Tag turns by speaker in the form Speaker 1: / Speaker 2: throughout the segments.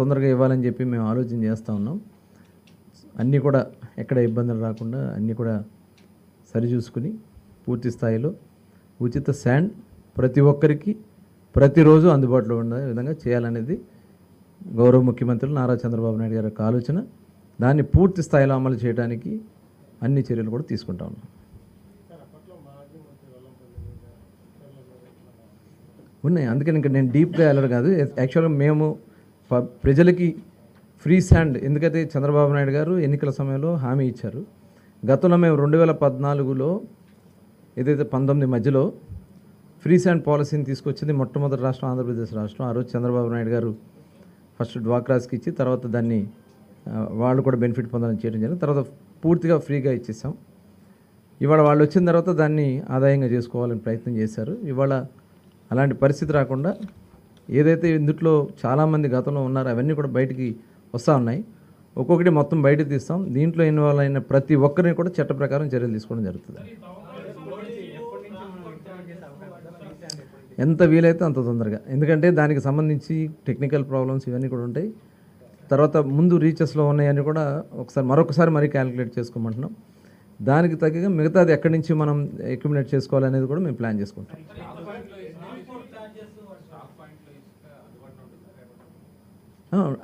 Speaker 1: తొందరగా ఇవ్వాలని చెప్పి మేము ఆలోచన చేస్తూ ఉన్నాం. అన్నీ కూడా ఎక్కడ ఇబ్బందులు రాకుండా అన్నీ కూడా సరిచూసుకుని పూర్తి స్థాయిలో ఉచిత శాండ్ ప్రతి ఒక్కరికి ప్రతిరోజు అందుబాటులో ఉండే విధంగా చేయాలనేది గౌరవ ముఖ్యమంత్రులు నారా చంద్రబాబు నాయుడు గారి యొక్క ఆలోచన. దాన్ని పూర్తి స్థాయిలో అమలు చేయడానికి అన్ని చర్యలు కూడా తీసుకుంటా ఉన్నాం. ఉన్నాయి. అందుకని ఇంకా నేను డీప్గా వెళ్ళరు కాదు. యాక్చువల్గా మేము ప్రజలకి ఫ్రీ శాండ్ ఎందుకైతే చంద్రబాబు నాయుడు గారు ఎన్నికల సమయంలో హామీ ఇచ్చారు గతంలో మేము రెండు వేల పద్నాలుగులో ఏదైతే పంతొమ్మిది మధ్యలో ఫ్రీ శాండ్ పాలసీని తీసుకొచ్చింది మొట్టమొదటి రాష్ట్రం ఆంధ్రప్రదేశ్ రాష్ట్రం ఆ రోజు చంద్రబాబు నాయుడు గారు ఫస్ట్ డ్వాక్రాస్కి ఇచ్చి తర్వాత దాన్ని వాళ్ళు కూడా బెనిఫిట్ పొందాలని చేయడం జరిగింది. తర్వాత పూర్తిగా ఫ్రీగా ఇచ్చేసాం. ఇవాళ వాళ్ళు వచ్చిన తర్వాత దాన్ని ఆదాయంగా చేసుకోవాలని ప్రయత్నం చేశారు. ఇవాళ అలాంటి పరిస్థితి రాకుండా ఏదైతే ఇందులో చాలామంది గతంలో ఉన్నారో అవన్నీ కూడా బయటికి వస్తూ ఉన్నాయి. ఒక్కొక్కటి మొత్తం బయటకు తీస్తాం. దీంట్లో ఇన్వాల్వ్ అయిన ప్రతి ఒక్కరిని కూడా చట్ట ప్రకారం చర్యలు తీసుకోవడం జరుగుతుంది. ఎంత వీలైతే అంత తొందరగా. ఎందుకంటే దానికి సంబంధించి టెక్నికల్ ప్రాబ్లమ్స్ ఇవన్నీ కూడా ఉంటాయి. తర్వాత ముందు రీచెస్లో ఉన్నాయని కూడా ఒకసారి మరొకసారి మరీ క్యాలిక్యులేట్ చేసుకోమంటున్నాం. దానికి తగ్గగా మిగతాది ఎక్కడి నుంచి మనం ఎక్యుమినేట్ చేసుకోవాలనేది కూడా మేము ప్లాన్ చేసుకుంటాం.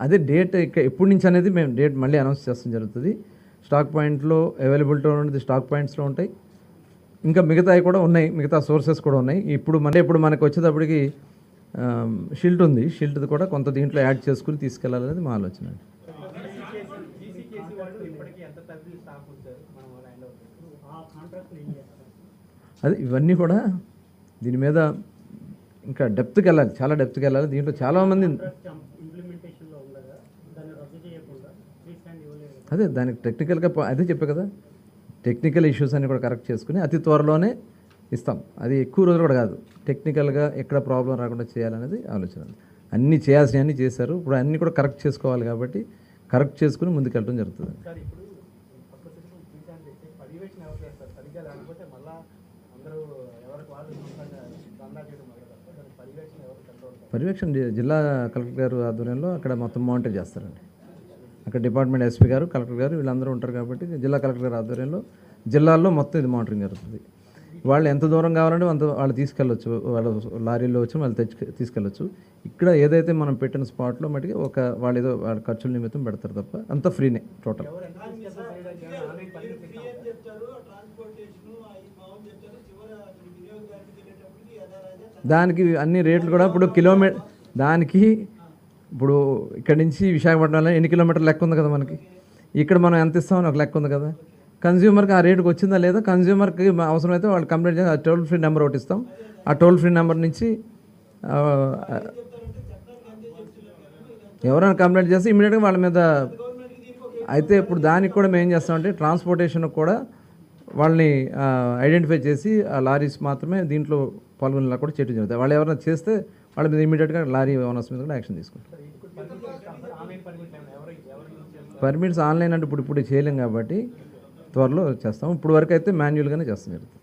Speaker 1: అదే డేట్ ఇక ఎప్పటి నుంచి అనేది మేము డేట్ మళ్ళీ అనౌన్స్ చేస్తాం జరుగుతుంది. స్టాక్ పాయింట్లో అవైలబిలిటీ ఉన్నది స్టాక్ పాయింట్స్లో ఉంటాయి. ఇంకా మిగతావి కూడా ఉన్నాయి మిగతా సోర్సెస్ కూడా ఉన్నాయి. ఇప్పుడు మన ఇప్పుడు మనకు వచ్చేటప్పటికి షిల్ట్ ఉంది. షిల్ట్ కూడా కొంత దీంట్లో యాడ్ చేసుకుని తీసుకెళ్ళాలనేది మా ఆలోచన అండి. అదే ఇవన్నీ కూడా దీని మీద ఇంకా డెప్త్కి వెళ్ళాలి చాలా డెప్త్కి వెళ్ళాలి. దీంట్లో చాలామంది అదే దానికి టెక్నికల్గా అదే చెప్పే కదా. టెక్నికల్ ఇష్యూస్ అన్ని కూడా కరెక్ట్ చేసుకుని అతి త్వరలోనే ఇస్తాం. అది ఎక్కువ రోజులు కూడా కాదు. టెక్నికల్గా ఎక్కడ ప్రాబ్లం రాకుండా చేయాలనేది ఆలోచన అన్నీ చేయాల్సినవన్నీ చేశారు. ఇప్పుడు అన్నీ కూడా కరెక్ట్ చేసుకోవాలి కాబట్టి కరెక్ట్ చేసుకుని ముందుకెళ్ళడం జరుగుతుంది
Speaker 2: సార్ ఇప్పుడు కొత్త సిస్టమ్ ఫ్రీ స్టాండ్ తెచ్చి పర్యవేక్షణ ఎవరు చేస్తారు సరిగ్గా లేకపోతే మళ్ళా అందరూ ఎవరికి వాళ్ళు సొంతంగా దందా చేయడం మొదలు పెడతారు దాని పర్యవేక్షణ ఎవరు కంట్రోల్
Speaker 1: పర్యవేక్షణ జిల్లా కలెక్టర్ గారు ఆధ్వర్యంలో అక్కడ మొత్తం మానిటర్ చేస్తారండి. అక్కడ డిపార్ట్మెంట్ ఎస్పీ గారు కలెక్టర్ గారు వీళ్ళందరూ ఉంటారు కాబట్టి జిల్లా కలెక్టర్ గారు ఆధ్వర్యంలో జిల్లాల్లో మొత్తం ఇది మానిటరింగ్ జరుగుతుంది. వాళ్ళు ఎంత దూరం కావాలంటే అంత వాళ్ళు తీసుకెళ్ళొచ్చు. వాళ్ళ లారీలో వచ్చి వాళ్ళు తెచ్చి తీసుకెళ్ళొచ్చు. ఇక్కడ ఏదైతే మనం పెట్టిన స్పాట్లో మటుకి ఒక వాళ్ళు ఏదో వాళ్ళ ఖర్చుల నిమిత్తం పెడతారు తప్ప అంతా ఫ్రీనే టోటల్. దానికి అన్ని రేట్లు కూడా ఇప్పుడు కిలోమీటర్ దానికి ఇప్పుడు ఇక్కడి నుంచి విశాఖపట్నంలో ఎన్ని కిలోమీటర్లు లెక్క ఉంది కదా మనకి? ఇక్కడ మనం ఎంత ఇస్తామని ఒక లెక్క ఉంది కదా? కన్జ్యూమర్కి ఆ రేటుకి వచ్చిందా లేదా? కన్జ్యూమర్కి అవసరమైతే వాళ్ళు కంప్లైంట్ చేసి ఆ టోల్ ఫ్రీ నెంబర్ ఒకటి ఇస్తాం. ఆ టోల్ ఫ్రీ నెంబర్ నుంచి ఎవరైనా కంప్లైంట్ చేస్తే ఇమీడియట్గా వాళ్ళ మీద అయితే ఇప్పుడు దానికి కూడా మేము ఏం చేస్తామంటే ట్రాన్స్పోర్టేషన్ కూడా వాళ్ళని ఐడెంటిఫై చేసి ఆ లారీస్ మాత్రమే దీంట్లో పాల్గొనేలా కూడా చేయడం జరుగుతుంది. వాళ్ళు ఎవరైనా చేస్తే వాళ్ళ మీద ఇమీడియట్గా లారీ ఓనర్స్ మీద కూడా యాక్షన్ తీసుకుంటారు. పర్మిట్స్ ఆన్లైన్ అంటే ఇప్పుడు ఇప్పుడు చేయలేం కాబట్టి త్వరలో చేస్తాం. ఇప్పుడు వరకు అయితే మాన్యువల్గానే చేస్తాం జరుగుతుంది.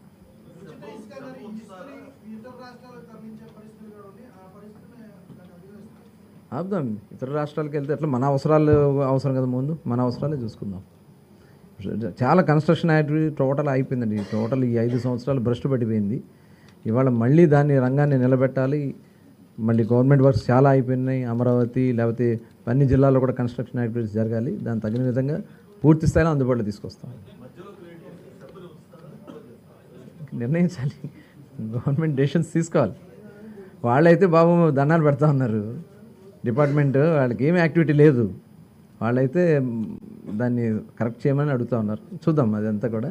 Speaker 1: ఆపుదాం. ఇతర రాష్ట్రాలకు వెళ్తే ఎట్లా మన అవసరాలు అవసరం కదా ముందు. మన అవసరాలే చూసుకుందాం. చాలా కన్స్ట్రక్షన్ యాక్టివిటీ టోటల్ అయిపోయిందండి. టోటల్ ఈ ఐదు సంవత్సరాలు భ్రష్టు పడిపోయింది. ఇవాళ మళ్ళీ దాన్ని రంగాన్ని నిలబెట్టాలి. మళ్ళీ గవర్నమెంట్ వర్క్స్ చాలా అయిపోయినాయి. అమరావతి లేకపోతే అన్ని జిల్లాల్లో కూడా కన్స్ట్రక్షన్ యాక్టివిటీస్ జరగాలి. దాని తగిన విధంగా పూర్తి స్థాయిలో అందుబాటులో తీసుకొస్తాం. నిర్ణయించాలి. గవర్నమెంట్ డెసిషన్స్ తీసుకోవాలి. వాళ్ళైతే బాబు దండాలు పెడతా ఉన్నారు. డిపార్ట్మెంట్ వాళ్ళకి ఏమి యాక్టివిటీ లేదు. వాళ్ళైతే దాన్ని కరెక్ట్ చేయమని అడుగుతా ఉన్నారు. చూద్దాం అదంతా కూడా.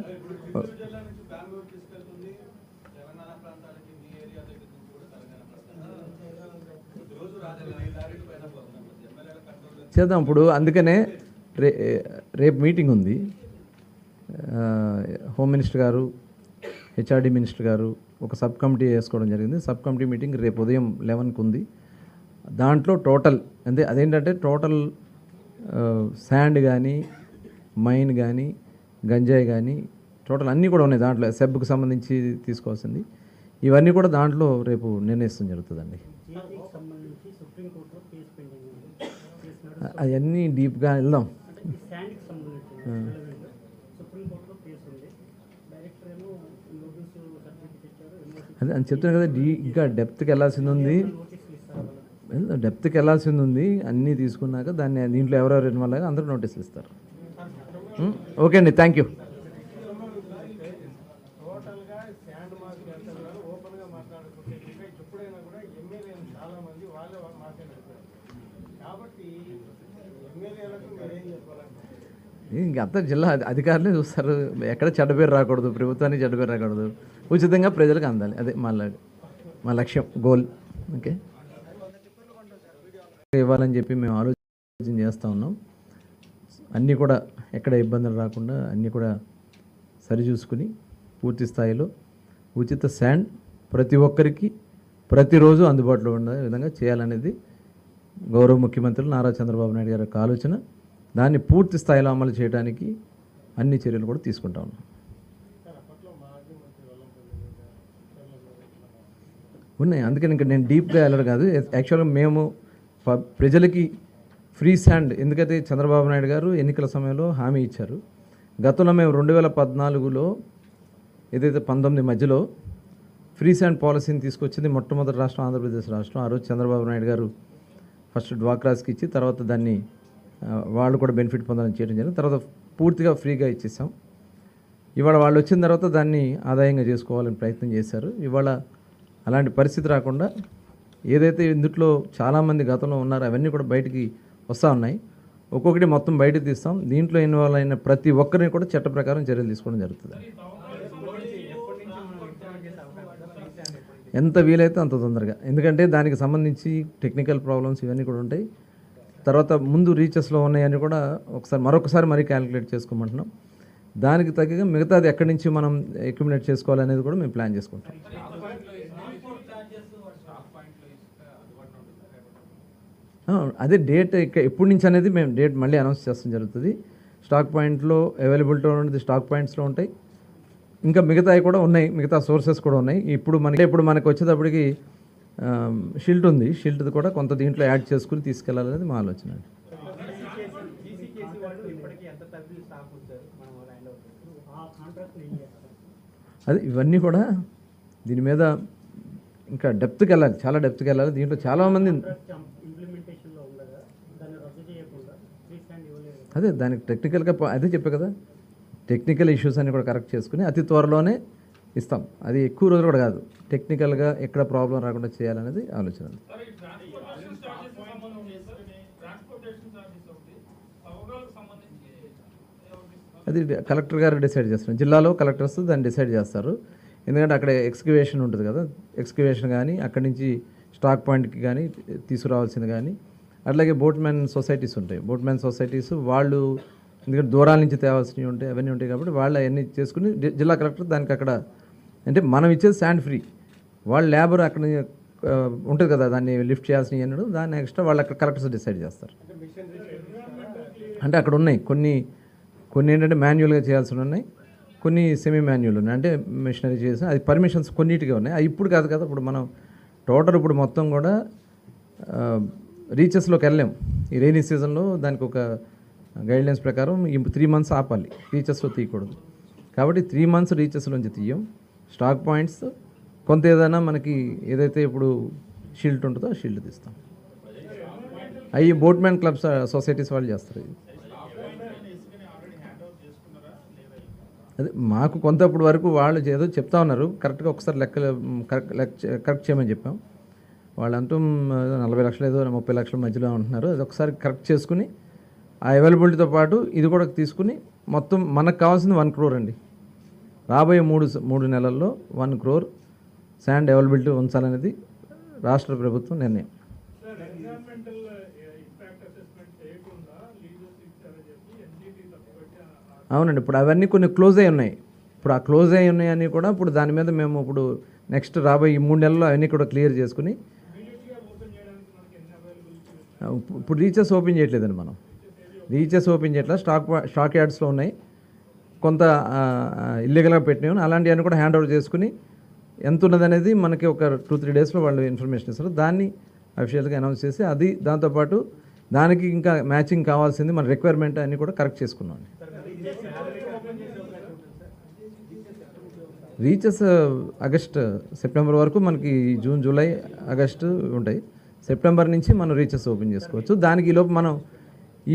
Speaker 1: చేద్దాం ఇప్పుడు. అందుకనే రే రేపు మీటింగ్ ఉంది. హోమ్ మినిస్టర్ గారు హెచ్ఆర్డి మినిస్టర్ గారు ఒక సబ్ కమిటీ వేసుకోవడం జరిగింది. సబ్ కమిటీ మీటింగ్ రేపు ఉదయం లెవెన్కి ఉంది. దాంట్లో టోటల్ అంటే అదేంటంటే టోటల్ శాండ్ కానీ మైన్ కానీ గంజాయి కానీ టోటల్ అన్నీ కూడా ఉన్నాయి దాంట్లో. సెబ్కు సంబంధించి తీసుకోవాల్సింది. ఇవన్నీ కూడా దాంట్లో రేపు నిర్ణయిస్తాం జరుగుతుందండి. అవన్నీ డీప్గా వెళ్దాం. అదే అని చెప్తున్నాను కదా డీ ఇంకా డెప్త్కి వెళ్ళాల్సింది ఉంది. డెప్త్కి వెళ్ళాల్సింది ఉంది. అన్నీ తీసుకున్నాక దాన్ని దీంట్లో ఎవరెవరు ఇన్వాల్వ్ అయ్యారో అందరూ నోటీసులు ఇస్తారు. Hmm? ఓకే అండి. థ్యాంక్ యూ
Speaker 2: ఇంకా
Speaker 1: అంతా జిల్లా అధికారులే చూస్తారు. ఎక్కడ చెడ్డ పేరు రాకూడదు. ప్రభుత్వానికి చెడ్డ పేరు రాకూడదు. ఉచితంగా ప్రజలకు అందాలి. అదే మా మా లక్ష్యం గోల్ ఓకే ఇవ్వాలని చెప్పి మేము ఆలోచన చేస్తూ ఉన్నాం. అన్నీ కూడా ఎక్కడ ఇబ్బందులు రాకుండా అన్నీ కూడా సరిచూసుకుని పూర్తి స్థాయిలో ఉచిత శాండ్ ప్రతి ఒక్కరికి ప్రతిరోజు అందుబాటులో ఉండే విధంగా చేయాలనేది గౌరవ ముఖ్యమంత్రులు నారా చంద్రబాబు నాయుడు గారి యొక్క ఆలోచన. దాన్ని పూర్తి స్థాయిలో అమలు చేయడానికి అన్ని చర్యలు కూడా తీసుకుంటా ఉన్నాం. ఉన్నాయి. అందుకని ఇంకా నేను డీప్గా వెళ్ళడం కాదు. యాక్చువల్గా మేము ప్రజలకి ఫ్రీ శాండ్ ఎందుకంటే చంద్రబాబు నాయుడు గారు ఎన్నికల సమయంలో హామీ ఇచ్చారు గతంలో మేము రెండు వేల పద్నాలుగులో ఏదైతే పంతొమ్మిది మధ్యలో ఫ్రీ శాండ్ పాలసీని తీసుకొచ్చింది మొట్టమొదటి రాష్ట్రం ఆంధ్రప్రదేశ్ రాష్ట్రం ఆ రోజు చంద్రబాబు నాయుడు గారు ఫస్ట్ డ్వాక్రాస్కి ఇచ్చి తర్వాత దాన్ని వాళ్ళు కూడా బెనిఫిట్ పొందాలని చేయడం జరిగింది. తర్వాత పూర్తిగా ఫ్రీగా ఇచ్చేసాం. ఇవాళ వాళ్ళు వచ్చిన తర్వాత దాన్ని ఆదాయంగా చేసుకోవాలని ప్రయత్నం చేశారు. ఇవాళ అలాంటి పరిస్థితి రాకుండా ఏదైతే ఇందుట్లో చాలామంది గతంలో ఉన్నారో అవన్నీ కూడా బయటికి వస్తూ ఉన్నాయి. ఒక్కొక్కటి మొత్తం బయటకు తీస్తాం. దీంట్లో ఇన్వాల్వ్ అయిన ప్రతి ఒక్కరిని కూడా చట్ట ప్రకారం చర్యలు తీసుకోవడం జరుగుతుంది. ఎంత వీలైతే అంత తొందరగా. ఎందుకంటే దానికి సంబంధించి టెక్నికల్ ప్రాబ్లమ్స్ ఇవన్నీ కూడా ఉంటాయి. తర్వాత ముందు రీచెస్లో ఉన్నాయని కూడా ఒకసారి మరొకసారి మరీ క్యాలిక్యులేట్ చేసుకోమంటున్నాం. దానికి తగ్గగా మిగతాది ఎక్కడి నుంచి మనం ఎక్యుమినేట్ చేసుకోవాలనేది కూడా మేము ప్లాన్ చేసుకుంటాం ఆ, అదే డేట్ ఎప్పటి నుంచి అనేది మేము డేట్ మళ్ళీ అనౌన్స్ చేస్తాం జరుగుతుంది. స్టాక్ పాయింట్లో అవైలబిలిటీ ఉన్నది స్టాక్ పాయింట్స్లో ఉంటాయి. ఇంకా మిగతావి కూడా ఉన్నాయి మిగతా సోర్సెస్ కూడా ఉన్నాయి. ఇప్పుడు మనకి ఇప్పుడు మనకు వచ్చేటప్పటికి షిల్ట్ ఉంది. షీల్ట్ కూడా కొంత దీంట్లో యాడ్ చేసుకుని తీసుకెళ్ళాలనేది మా ఆలోచన అండి. అదే ఇవన్నీ కూడా దీని మీద ఇంకా డెప్త్కి వెళ్ళాలి చాలా డెప్త్కి వెళ్ళాలి. దీంట్లో చాలామంది అదే దానికి టెక్నికల్గా అదే చెప్పే కదా. టెక్నికల్ ఇష్యూస్ అన్ని కూడా కరెక్ట్ చేసుకుని అతి త్వరలోనే ఇస్తాం. అది ఎక్కువ రోజులు కూడా కాదు. టెక్నికల్గా ఎక్కడ ప్రాబ్లం రాకుండా చేయాలనేది ఆలోచన. అది కలెక్టర్ గారు డిసైడ్ చేస్తారు. జిల్లాలో కలెక్టర్స్ దాన్ని డిసైడ్ చేస్తారు. ఎందుకంటే అక్కడ ఎక్స్కవేషన్ ఉంటుంది కదా. ఎక్స్కవేషన్ కానీ అక్కడి నుంచి స్టాక్ పాయింట్కి కానీ తీసుకురావాల్సింది కానీ అట్లాగే బోట్మెన్ సొసైటీస్ ఉంటాయి. బోట్మెన్ సొసైటీస్ వాళ్ళు ఎందుకంటే దూరాల నుంచి తేవాల్సినవి ఉంటాయి అవన్నీ ఉంటాయి కాబట్టి వాళ్ళు అవన్నీ చేసుకుని జిల్లా కలెక్టర్ దానికి అక్కడ అంటే మనం ఇచ్చేది శాండ్ ఫ్రీ. వాళ్ళ లేబర్ అక్కడ ఉంటుంది కదా దాన్ని లిఫ్ట్ చేయాల్సినవి అన్నాడు దాన్ని ఎక్స్ట్రా వాళ్ళు అక్కడ కలెక్టర్స్ డిసైడ్ చేస్తారు. అంటే అక్కడ ఉన్నాయి. కొన్ని కొన్ని ఏంటంటే మాన్యువల్గా చేయాల్సి ఉన్నాయి. కొన్ని సెమీ మాన్యువల్ ఉన్నాయి. అంటే మిషనరీ చేసి అది పర్మిషన్స్ కొన్నిటిగా ఉన్నాయి. అది ఇప్పుడు కాదు కదా ఇప్పుడు మనం టోటల్ ఇప్పుడు మొత్తం కూడా రీచెస్లోకి వెళ్ళాం ఈ రైనీ సీజన్లో దానికి ఒక గైడ్లైన్స్ ప్రకారం ఈ త్రీ మంత్స్ ఆపాలి. రీచెస్లో తీయకూడదు. కాబట్టి త్రీ మంత్స్ రీచెస్లోంచి తీయం. స్టాక్ పాయింట్స్ కొంత ఏదైనా మనకి ఏదైతే ఇప్పుడు షీల్డ్ ఉంటుందో షీల్డ్ తీస్తాం. అవి బోట్మెన్ క్లబ్స్ సొసైటీస్ వాళ్ళు చేస్తారు ఇది. అదే మాకు కొంత ఇప్పుడు వరకు వాళ్ళు ఏదో చెప్తా ఉన్నారు. కరెక్ట్గా ఒకసారి లెక్క కరెక్ట్ లెక్క కరెక్ట్ చేయమని చెప్పాం. వాళ్ళు అంటూ ఏదో నలభై లక్షలు ఏదో ముప్పై లక్షల మధ్యలో ఉంటున్నారు. అది ఒకసారి కరెక్ట్ చేసుకుని ఆ అవైలబిలిటీతో పాటు ఇది కూడా తీసుకుని మొత్తం మనకు కావాల్సింది వన్ క్రోర్ అండి. రాబోయే మూడు మూడు నెలల్లో వన్ క్రోర్ శాండ్ అవైలబిలిటీ ఉంచాలనేది రాష్ట్ర ప్రభుత్వం నిర్ణయం.
Speaker 3: ఆ-
Speaker 1: అవునండి ఇప్పుడు అవన్నీ కొన్ని క్లోజ్ అయి ఉన్నాయి. ఇప్పుడు ఆ క్లోజ్ అయి ఉన్నాయని కూడా ఇప్పుడు దాని మీద మేము ఇప్పుడు నెక్స్ట్ రాబోయే ఈ మూడు నెలల్లో అవన్నీ కూడా క్లియర్ చేసుకుని
Speaker 3: ఇమీడియట్గా ఓపెన్ చేయడానికి మనకి ఎన్ని అవైలబిలిటీ
Speaker 1: ఆ, ఇప్పుడు- రీచెస్ ఓపెన్ చేయట్లేదండి మనం. రీచెస్ ఓపెన్ చేయట్లా స్టాక్ స్టాక్ యార్డ్స్లో ఉన్నాయి. కొంత ఇల్లీగల్గా పెట్టినవి అలాంటివన్నీ కూడా హ్యాండ్ ఓవర్ చేసుకుని ఎంత ఉన్నదనేది మనకి ఒక టూ త్రీ డేస్లో వాళ్ళు ఇన్ఫర్మేషన్ ఇస్తారు. దాన్ని అఫీషియల్గా అనౌన్స్ చేసి అది దాంతోపాటు దానికి ఇంకా మ్యాచింగ్ కావాల్సింది మన రిక్వైర్మెంట్ అన్నీ కూడా కరెక్ట్ చేసుకున్నాం రీచెస్ ఆగస్ట్ సెప్టెంబర్ వరకు మనకి జూన్ జూలై ఆగస్టు ఉంటాయి. సెప్టెంబర్ నుంచి మనం రీచెస్ ఓపెన్ చేసుకోవచ్చు. దానికి ఈ లోపు మనం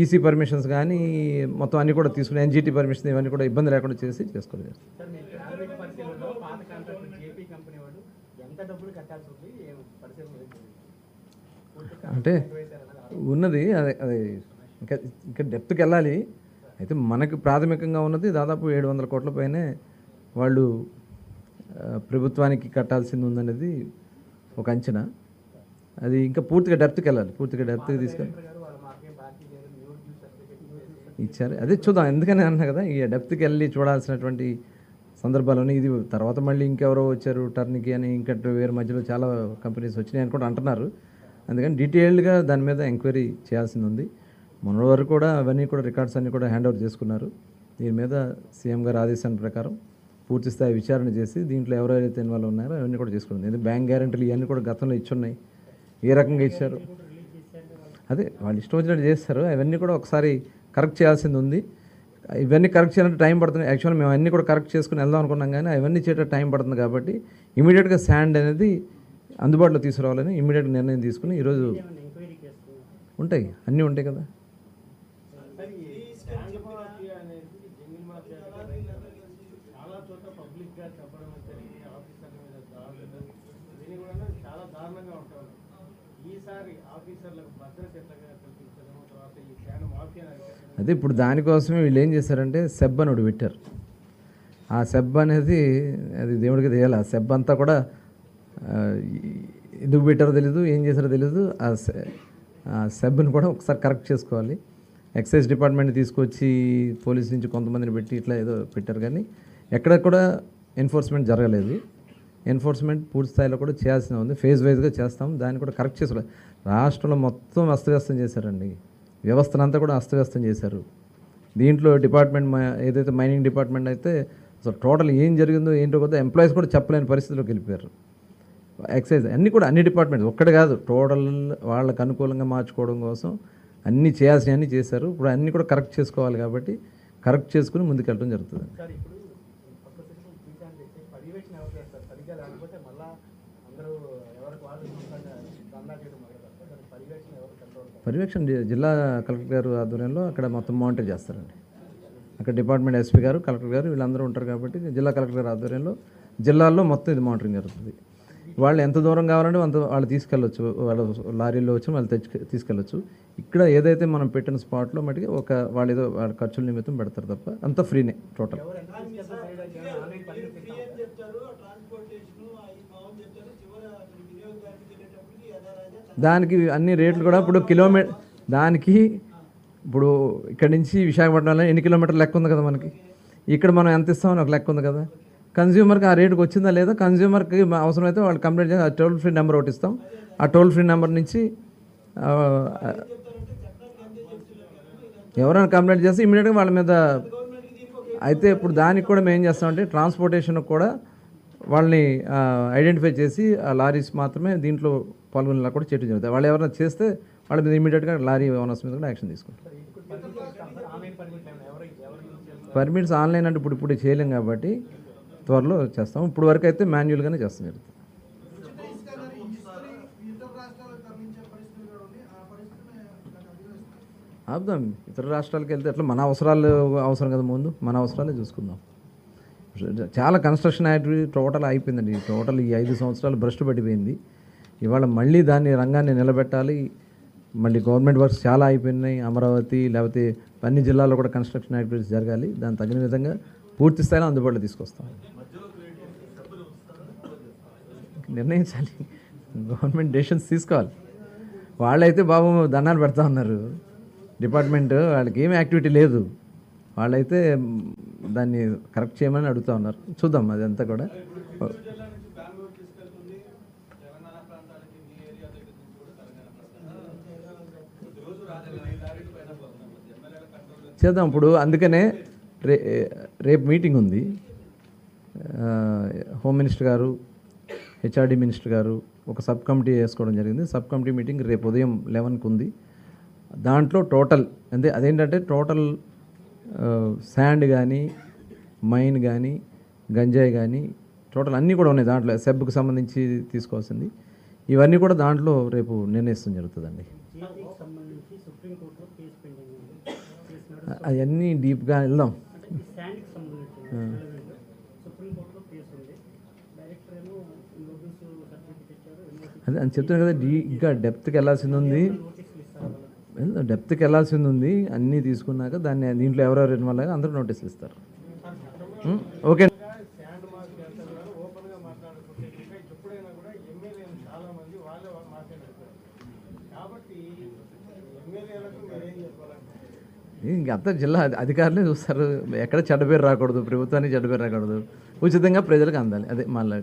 Speaker 1: ఈసీ పర్మిషన్స్ కానీ మొత్తం అన్ని కూడా తీసుకుని ఎన్జిటి పర్మిషన్ ఇవన్నీ కూడా ఇబ్బంది లేకుండా చేసి?
Speaker 4: పూర్తి
Speaker 1: అంటే ఉన్నది అదే అదే ఇంకా ఇంకా డెప్త్కి వెళ్ళాలి. అయితే మనకు ప్రాథమికంగా ఉన్నది దాదాపు ఏడు వందల కోట్ల పైనే వాళ్ళు ప్రభుత్వానికి కట్టాల్సింది ఉందనేది ఒక అంచనా. అది ఇంకా పూర్తిగా డెప్త్కి వెళ్ళాలి పూర్తిగా డెప్త్కి తీసుకెళ్ళి. ఇచ్చారు. అదే చూద్దాం ఎందుకని అన్నా కదా ఈ డెప్త్కి వెళ్ళి చూడాల్సినటువంటి సందర్భాలను ఇది తర్వాత మళ్ళీ ఇంకెవరో వచ్చారు టర్న్కి అని ఇంకా వేరే మధ్యలో చాలా కంపెనీస్ వచ్చినాయి అని కూడా అంటున్నారు. అందుకని డీటెయిల్డ్గా దాని మీద ఎంక్వైరీ చేయాల్సింది ఉంది మొన్న వరకు కూడా అవన్నీ కూడా రికార్డ్స్ అన్నీ కూడా హ్యాండ్ ఓవర్ చేసుకున్నారు. దీని మీద సీఎం గారి ఆదేశాల ప్రకారం పూర్తి స్థాయి విచారణ చేసి దీంట్లో ఎవరెవరైతే ఇన్వాల్వ్ ఉన్నారో అవన్నీ కూడా చేసుకుంది ఎందుకంటే బ్యాంక్ గ్యారంటీలు ఇవన్నీ కూడా గతంలో ఇచ్చున్నాయి. ఏ రకంగా ఇచ్చారు? అదే వాళ్ళు ఇష్టం వచ్చినట్టు చేస్తారు. అవన్నీ కూడా ఒకసారి కరెక్ట్ చేయాల్సింది ఉంది. ఇవన్నీ కరెక్ట్ చేయాలంటే టైం పడుతుంది. యాక్చువల్గా మేము అన్నీ కూడా కరెక్ట్ చేసుకుని వెళ్దాం అనుకున్నాం కానీ అవన్నీ చేయటం టైం పడుతుంది కాబట్టి ఇమీడియట్గా శాండ్ అనేది అందుబాటులో తీసుకురావాలని ఇమీడియట్గా నిర్ణయం తీసుకుని ఈరోజు ఉంటాయి. అన్నీ ఉంటాయి కదా
Speaker 2: మరి ఈ స్టాండ్ మాఫియా అనేది జంగిల్ మాఫియా అనేది చాలా చోట్ల పబ్లిక్గా చెప్పడం జరిగింది ఆఫీసర్ల మీద దాడులు దీని కూడా చాలా దారుణంగా ఉంటాం ఈసారి ఆఫీసర్లకు భద్రత ఎట్లాగా కల్పించడం తర్వాత ఈ మాఫియా
Speaker 1: అదే ఇప్పుడు దానికోసమే వీళ్ళు ఏం చేశారంటే సెబ్ అని ఒకటి పెట్టారు. ఆ సెబ్ అనేది అది దేవుడికి తెలియాలి. ఆ సెబ్ అంతా కూడా ఎందుకు పెట్టారో తెలీదు ఏం చేశారో తెలీదు. ఆ సె- ఆ సెబ్ని కూడా ఒకసారి కరెక్ట్ చేసుకోవాలి. ఎక్సైజ్ డిపార్ట్మెంట్ తీసుకొచ్చి పోలీస్ నుంచి కొంతమందిని పెట్టి ఇట్లా ఏదో పెట్టారు కానీ ఎక్కడ కూడా ఎన్ఫోర్స్మెంట్ జరగలేదు. ఎన్ఫోర్స్మెంట్ పూర్తి స్థాయిలో కూడా చేయాల్సిన ఉంది. ఫేజ్ వైజ్గా చేస్తాం. దాన్ని కూడా కరెక్ట్ చేసుకోవాలి. రాష్ట్రంలో మొత్తం అస్తవ్యస్తం చేశారండి. వ్యవస్థనంతా కూడా అస్తవ్యస్తం చేశారు. దీంట్లో డిపార్ట్మెంట్ ఏదైతే మైనింగ్ డిపార్ట్మెంట్ అయితే అసలు టోటల్ ఏం జరిగిందో ఏంటో కొద్దిగా ఎంప్లాయీస్ కూడా చెప్పలేని పరిస్థితిలోకి వెళ్ళిపోయారు. ఎక్సైజ్ అన్నీ కూడా అన్ని డిపార్ట్మెంట్స్ ఒక్కటి కాదు. టోటల్ వాళ్ళకు అనుకూలంగా మార్చుకోవడం కోసం అన్నీ చేయాల్సినవన్నీ చేశారు. ఇప్పుడు అన్నీ కూడా కరెక్ట్ చేసుకోవాలి కాబట్టి కరెక్ట్ చేసుకుని ముందుకెళ్ళడం జరుగుతుంది
Speaker 4: సార్ ఇప్పుడు కొత్త సిస్టమ్ తీసాను చేసి పర్యవేక్షణ ఎవరు చేస్తారు సరిగ్గా లేకపోతే మళ్ళా అందరూ ఎవరికి వాళ్ళు సొంతంగా దందా చేయడం మొదలు పెడతారు దాని పర్యవేక్షణ ఎవరు కంట్రోల్
Speaker 1: పర్యవేక్షణ జిల్లా కలెక్టర్ గారు ఆధ్వర్యంలో అక్కడ మొత్తం మానిటర్ చేస్తారండి. అక్కడ డిపార్ట్మెంట్ ఎస్పీ గారు కలెక్టర్ గారు వీళ్ళందరూ ఉంటారు కాబట్టి జిల్లా కలెక్టర్ గారు ఆధ్వర్యంలో జిల్లాల్లో మొత్తం ఇది మానిటరింగ్ జరుగుతుంది. వాళ్ళు ఎంత దూరం కావాలంటే అంత వాళ్ళు తీసుకెళ్ళొచ్చు. వాళ్ళ లారీలో వచ్చి వాళ్ళు తెచ్చి తీసుకెళ్ళొచ్చు. ఇక్కడ ఏదైతే మనం పెట్టిన స్పాట్లో మటుకి ఒక వాళ్ళు ఏదో వాళ్ళ ఖర్చుల నిమిత్తం పెడతారు తప్ప అంతా ఫ్రీనే టోటల్. దానికి అన్ని రేట్లు కూడా ఇప్పుడు కిలోమీటర్ దానికి ఇప్పుడు ఇక్కడ నుంచి విశాఖపట్నంలో ఎన్ని కిలోమీటర్లు లెక్క ఉంది కదా మనకి? ఇక్కడ మనం ఎంత ఇస్తామని ఒక లెక్క ఉంది కదా? కన్జ్యూమర్కి ఆ రేటుకి వచ్చిందా లేదా? కన్జ్యూమర్కి అవసరమైతే వాళ్ళు కంప్లైంట్ చేసి ఆ టోల్ ఫ్రీ నెంబర్ ఒకటి ఇస్తాం. ఆ టోల్ ఫ్రీ నెంబర్ నుంచి ఎవరైనా కంప్లైంట్ చేస్తే ఇమీడియట్గా వాళ్ళ మీద అయితే ఇప్పుడు దానికి కూడా మేము ఏం చేస్తామంటే ట్రాన్స్పోర్టేషన్ కూడా వాళ్ళని ఐడెంటిఫై చేసి ఆ లారీస్ మాత్రమే దీంట్లో పాల్గొనేలా కూడా చేయడం జరుగుతుంది. వాళ్ళు ఎవరైనా చేస్తే వాళ్ళ మీద ఇమీడియట్గా లారీ ఓనర్స్ మీద కూడా యాక్షన్ తీసుకుంటాం పర్మిట్స్ ఆన్లైన్ అంటే ఇప్పుడు ఇప్పుడు చేయలేం కాబట్టి త్వరలో చేస్తాం. ఇప్పుడు వరకు అయితే మాన్యువల్గానే చేస్తాం జరుగుతుంది.
Speaker 3: ఇతర
Speaker 1: ఆపుదాం. ఇతర రాష్ట్రాలకు వెళ్తే అట్లా మన అవసరాలు అవసరం కదా ముందు. మన అవసరాలే చూసుకుందాం. చాలా కన్స్ట్రక్షన్ యాక్టివిటీ టోటల్ అయిపోయిందండి. టోటల్ ఈ ఐదు సంవత్సరాలు భ్రష్టు పడిపోయింది. ఇవాళ మళ్ళీ దాన్ని రంగాన్ని నిలబెట్టాలి. మళ్ళీ గవర్నమెంట్ వర్క్స్ చాలా అయిపోయినాయి. అమరావతి లేకపోతే అన్ని జిల్లాల్లో కూడా కన్స్ట్రక్షన్ యాక్టివిటీస్ జరగాలి. దాని తగిన విధంగా పూర్తి స్థాయిలో అందుబాటులో తీసుకొస్తాం. నిర్ణయించాలి. గవర్నమెంట్ డెసిషన్స్ తీసుకోవాలి. వాళ్ళైతే బాబు దండాలు పెడతా ఉన్నారు. డిపార్ట్మెంట్ వాళ్ళకి ఏం యాక్టివిటీ లేదు. వాళ్ళైతే దాన్ని కరెక్ట్ చేయమని అడుగుతా ఉన్నారు. చూద్దాం అదంతా కూడా. చేద్దాం. ఇప్పుడు అందుకనే రే రేపు మీటింగ్ ఉంది. హోమ్ మినిస్టర్ గారు హెచ్ఆర్డి మినిస్టర్ గారు ఒక సబ్ కమిటీ వేసుకోవడం జరిగింది. సబ్ కమిటీ మీటింగ్ రేపు ఉదయం లెవెన్కి ఉంది. దాంట్లో టోటల్ అంటే అదేంటంటే టోటల్ శాండ్ కానీ మైన్ కానీ గంజాయి కానీ టోటల్ అన్నీ కూడా ఉన్నాయి దాంట్లో. సెబ్కు సంబంధించి తీసుకోవాల్సింది. ఇవన్నీ కూడా దాంట్లో రేపు నిర్ణయిస్తాం జరుగుతుందండి.
Speaker 5: సర్టిఫికేట్ ఇచ్చారు ఎన్ఓసి
Speaker 1: అదే అని చెప్తున్నాను కదా డీ ఇంకా డెప్త్కి వెళ్ళాల్సింది ఉంది. డెప్త్కి వెళ్ళాల్సింది ఉంది. అన్నీ తీసుకున్నాక దాన్ని దీంట్లో ఎవరెవరు ఇన్వాల్వ్ అయ్యారో అందరూ నోటీసులు ఇస్తారు? ఓకే
Speaker 2: శాండ్ మార్క్ చేస్తారు కానీ ఓపెన్గా మాట్లాడుకుంటే ఇంకా ఎప్పుడైనా కూడా ఎమ్మెల్యేలు చాలా మంది వాళ్ళే మాట్లాడారు కాబట్టి ఎమ్మెల్యేలకు మీరేం
Speaker 1: అంతా జిల్లా అధికారులే చూస్తారు. ఎక్కడ చెడ్డ పేరు రాకూడదు ప్రభుత్వానికి చెడ్డ పేరు రాకూడదు. ఉచితంగా ప్రజలకు అందాలి. అదే మళ్ళీ